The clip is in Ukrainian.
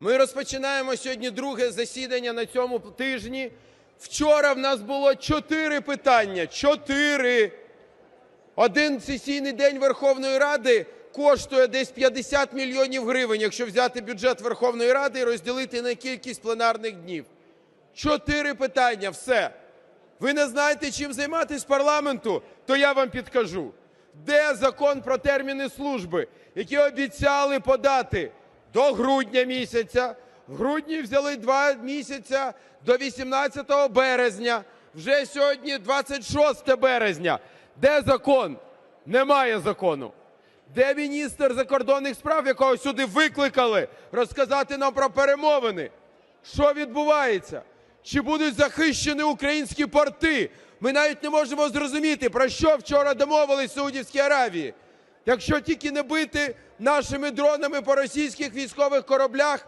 Ми розпочинаємо сьогодні друге засідання на цьому тижні. Вчора в нас було чотири питання. Чотири. Один сесійний день Верховної Ради коштує десь 50 мільйонів гривень, якщо взяти бюджет Верховної Ради і розділити на кількість пленарних днів. Чотири питання, все. Ви не знаєте, чим займатися парламенту, то я вам підкажу. Де закон про терміни служби, які обіцяли подати до грудня місяця? В грудні взяли два місяця до 18 березня. Вже сьогодні 26 березня. Де закон? Немає закону. Де міністр закордонних справ, якого сюди викликали, розказати нам про перемовини? Що відбувається? Чи будуть захищені українські порти? Ми навіть не можемо зрозуміти, про що вчора домовились в Саудівській Аравії. Якщо тільки не бити нашими дронами по російських військових кораблях,